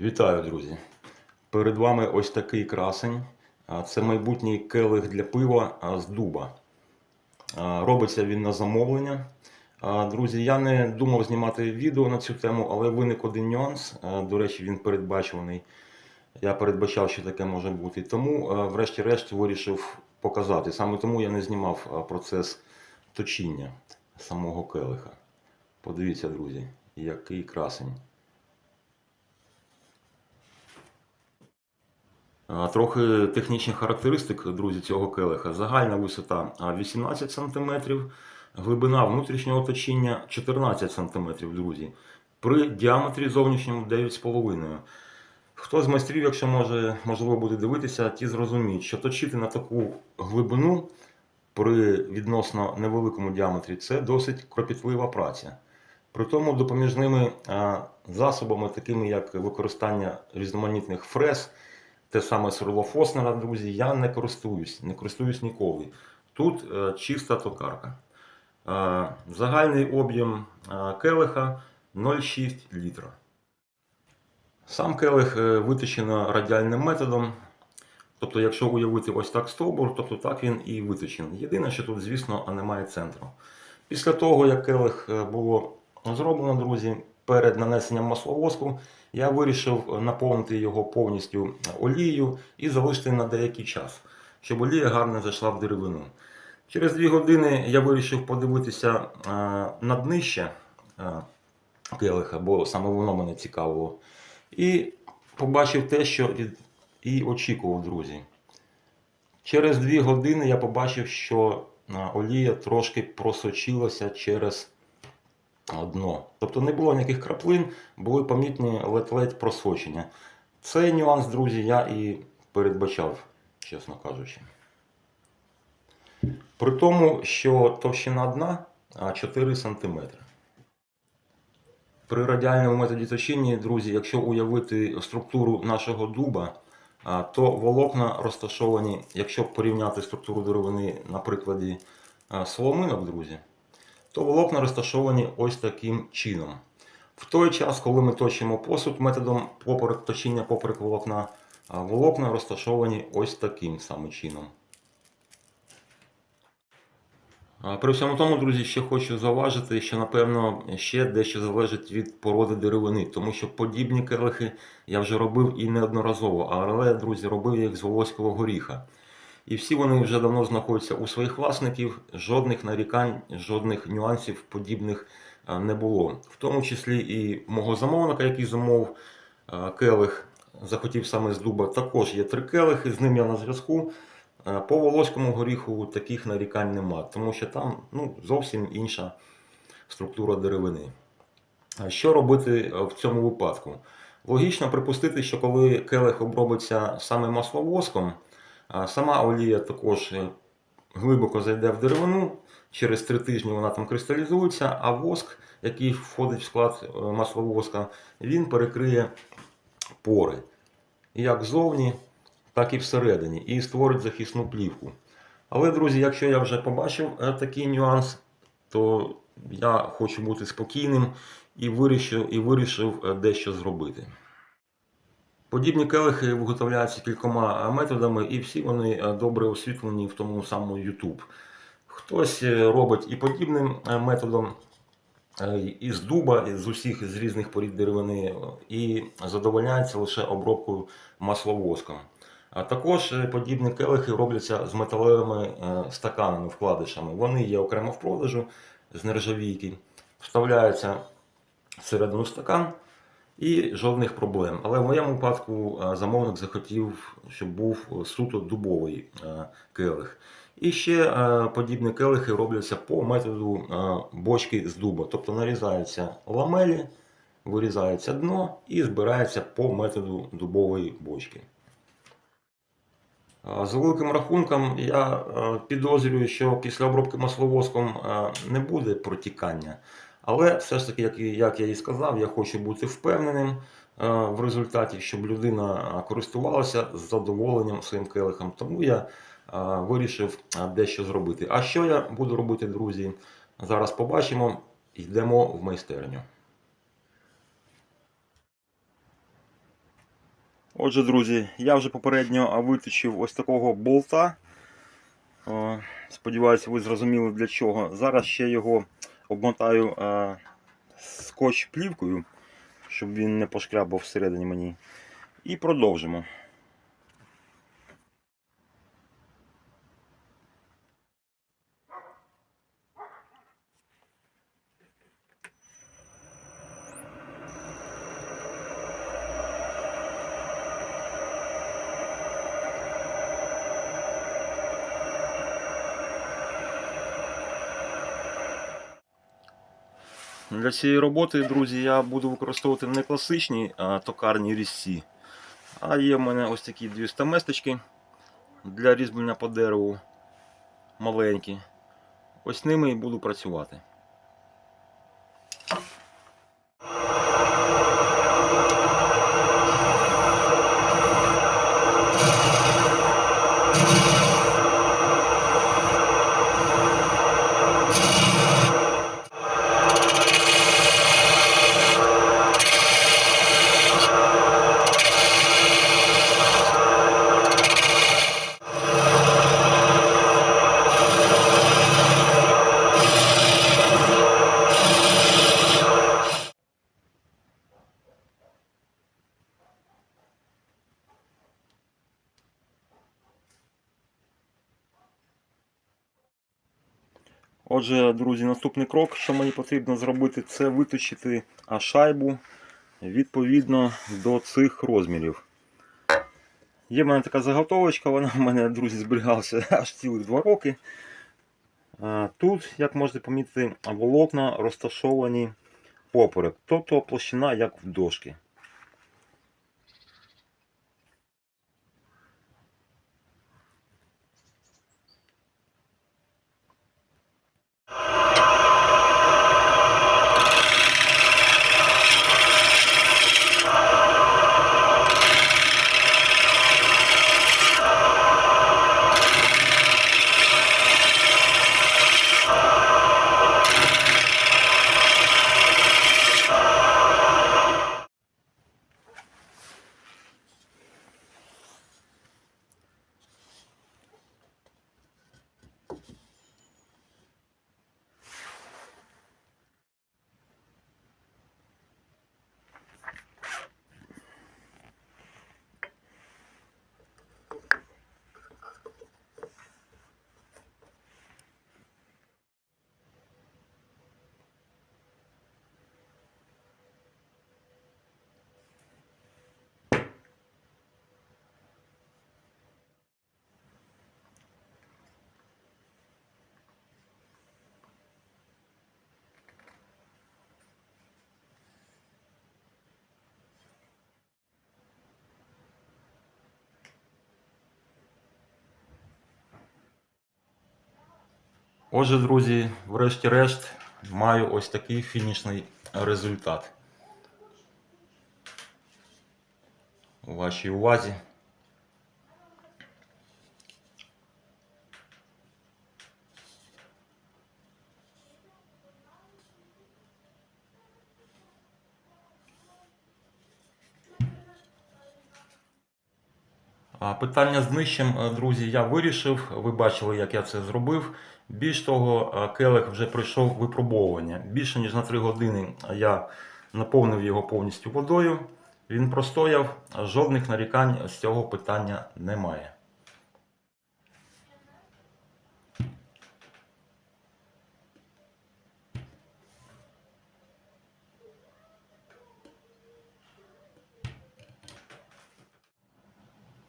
Вітаю, друзі! Перед вами ось такий красень. Це майбутній келих для пива з дуба. Робиться він на замовлення. Друзі, я не думав знімати відео на цю тему, але виник один нюанс. До речі, він передбачуваний. Я передбачав, що таке може бути. Тому, врешті-решт, вирішив показати. Саме тому я не знімав процес точіння самого келиха. Подивіться, друзі, який красень. Трохи технічних характеристик, друзі, цього келиха. Загальна висота 18 см, глибина внутрішнього точіння 14 см, друзі. При діаметрі зовнішньому 9,5 Хто з майстрів, якщо може, можливо буде дивитися, ті зрозуміють, що точити на таку глибину при відносно невеликому діаметрі це досить кропітлива праця. При тому допоміжними засобами, такими як використання різноманітних фрез, те саме сверло Фоснера, друзі, я не користуюсь, не користуюсь ніколи. Тут е, чиста токарка. Е, загальний об'єм е, келиха 0,6 літра. Сам келих виточено радіальним методом. Тобто, якщо уявити ось так стовбур, тобто так він і виточений. Єдине, що тут, звісно, немає центру. Після того, як келих було зроблено, друзі, перед нанесенням масловоску, я вирішив наповнити його повністю олією і залишити на деякий час, щоб олія гарно зайшла в деревину. Через дві години я вирішив подивитися е, на днище е, келиха, бо саме воно мене цікавило. І побачив те, що і очікував, друзі. Через дві години я побачив, що е, олія трошки просочилася через дно. Тобто не було ніяких краплин, були помітні ледь-ледь просочення. Цей нюанс, друзі, я і передбачав, чесно кажучи. При тому, що товщина дна 4 см. При радіальному методі точіння, друзі, якщо уявити структуру нашого дуба, то волокна розташовані, якщо порівняти структуру деревини на прикладі соломинок, друзі, то волокна розташовані ось таким чином. В той час, коли ми точимо посуд методом поперек, точіння поперек волокна, волокна розташовані ось таким саме чином. При всьому тому, друзі, ще хочу зауважити, що напевно ще дещо залежить від породи деревини, тому що подібні келихи я вже робив і неодноразово, але, друзі, робив їх з волоського горіха. І всі вони вже давно знаходяться у своїх власників, жодних нарікань, жодних нюансів подібних не було. В тому числі і мого замовника, який замовив а, келих, захотів саме з дуба, також є три келихи, з ним я на зв'язку. Е, По волоському горіху таких нарікань нема, тому що там ну, зовсім інша структура деревини. Що робити е, в цьому випадку? Логічно припустити, що коли келих обробиться саме масловоском, сама олія також е, глибоко зайде в деревину, через три тижні вона там кристалізується, а воск, який входить в склад е, масловоска, він перекриє пори. Як ззовні, так і всередині, і створить захисну плівку. Але, друзі, якщо я вже побачив е, такий нюанс, то я хочу бути спокійним і вирішив, і вирішив дещо зробити. Подібні келихи виготовляються кількома е, методами, і всі вони е, добре освітлені в тому самому YouTube. Хтось е, робить і подібним методом, е, і з дуба, і з усіх з різних порід деревини, і задовольняється лише обробкою масловоском. А також подібні келихи робляться з металевими стаканами, вкладишами. Вони є окремо в продажу з нержавійки, вставляються всередину стакан і жодних проблем. Але в моєму випадку е, замовник захотів, щоб був е, суто дубовий е, келих. І ще подібні келихи робляться по методу бочки з дуба. Тобто нарізаються ламелі, вирізається дно і збирається по методу дубової бочки. За великим рахунком, я підозрюю, що після обробки масловоском не буде протікання. Але все ж таки, як, як я і сказав, я хочу бути впевненим е, в результаті, щоб людина е, користувалася з задоволенням своїм келихом. Тому я е, вирішив дещо зробити. А що я буду робити, друзі? Зараз побачимо. Йдемо в майстерню. Отже, друзі, я вже попередньо виточив ось такого болта. Сподіваюся, ви зрозуміли для чого. Зараз ще його обмотаю е, скотч плівкою, щоб він не пошкрябав всередині мені. І продовжимо. Для цієї роботи, друзі, я буду використовувати не класичні а, токарні різці, а є в мене ось такі дві стаместочки для різьблення по дереву маленькі. Ось ними і буду працювати. Отже, друзі, наступний крок, що мені потрібно зробити, це виточити шайбу відповідно до цих розмірів. Є в мене така заготовочка, вона в мене, друзі, зберігалася аж цілих 2 роки. Тут, як можете помітити, волокна розташовані поперек, тобто площина як в дошки. Отже, друзі, врешті-решт маю ось такий фінішний результат. У вашій увазі. Питання з нижчим, е, друзі, я вирішив. Ви бачили, як я це зробив. Більш того, е, келих вже пройшов випробовування. Більше ніж на 3 години я наповнив його повністю водою. Він простояв, жодних нарікань з цього питання немає.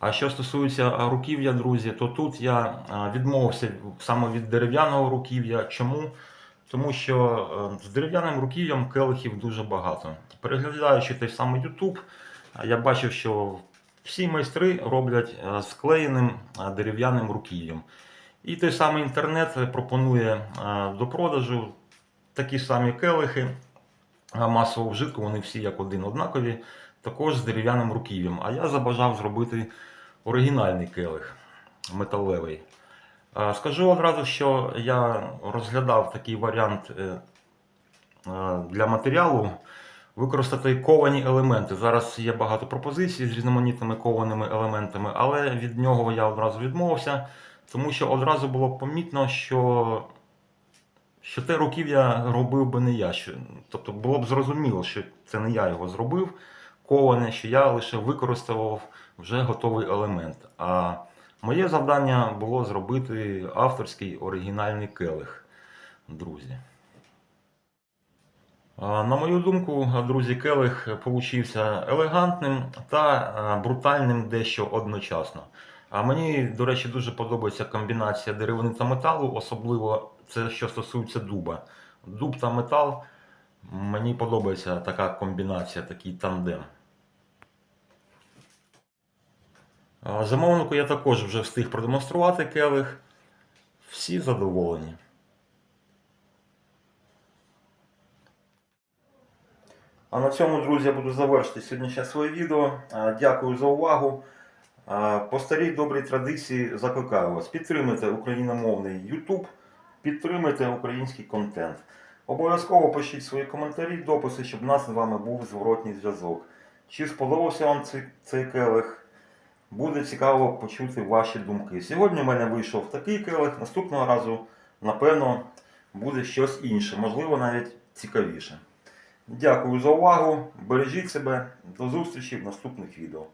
А що стосується руків'я, друзі, то тут я відмовився саме від дерев'яного руків'я. Чому? Тому що е, з дерев'яним руків'ям келихів дуже багато. Переглядаючи той самий YouTube, я бачив, що всі майстри роблять е, склеєним дерев'яним руків'ям. І той самий інтернет пропонує е, до продажу такі самі келихи масового вжитку, вони всі як один однакові, також з дерев'яним руків'ям. А я забажав зробити оригінальний келих металевий. Е, Скажу одразу, що я розглядав такий варіант е, е, для матеріалу використати ковані елементи. Зараз є багато пропозицій з різноманітними кованими елементами, але від нього я одразу відмовився, тому що одразу було помітно, що, що те руків'я робив би не я. Тобто було б зрозуміло, що це не я його зробив, коване, що я лише використовував вже готовий елемент. А моє завдання було зробити авторський оригінальний келих, друзі. На мою думку, друзі, келих получився елегантним та брутальним дещо одночасно. А мені, до речі, дуже подобається комбінація деревини та металу, особливо це, що стосується дуба. Дуб та метал. Мені подобається така комбінація, такий тандем. А, Замовнику я також вже встиг продемонструвати келих. Всі задоволені. А на цьому, друзі, я буду завершити сьогоднішнє своє відео. Дякую за увагу. По старій добрій традиції закликаю вас. Підтримуйте україномовний YouTube, підтримуйте український контент. Обов'язково пишіть свої коментарі, дописи, щоб у нас з вами був зворотній зв'язок. Чи сподобався вам цей, цей келих? Буде цікаво почути ваші думки. Сьогодні у мене вийшов такий келих, наступного разу, напевно, буде щось інше, можливо, навіть цікавіше. Дякую за увагу. Бережіть себе. До зустрічі в наступних відео.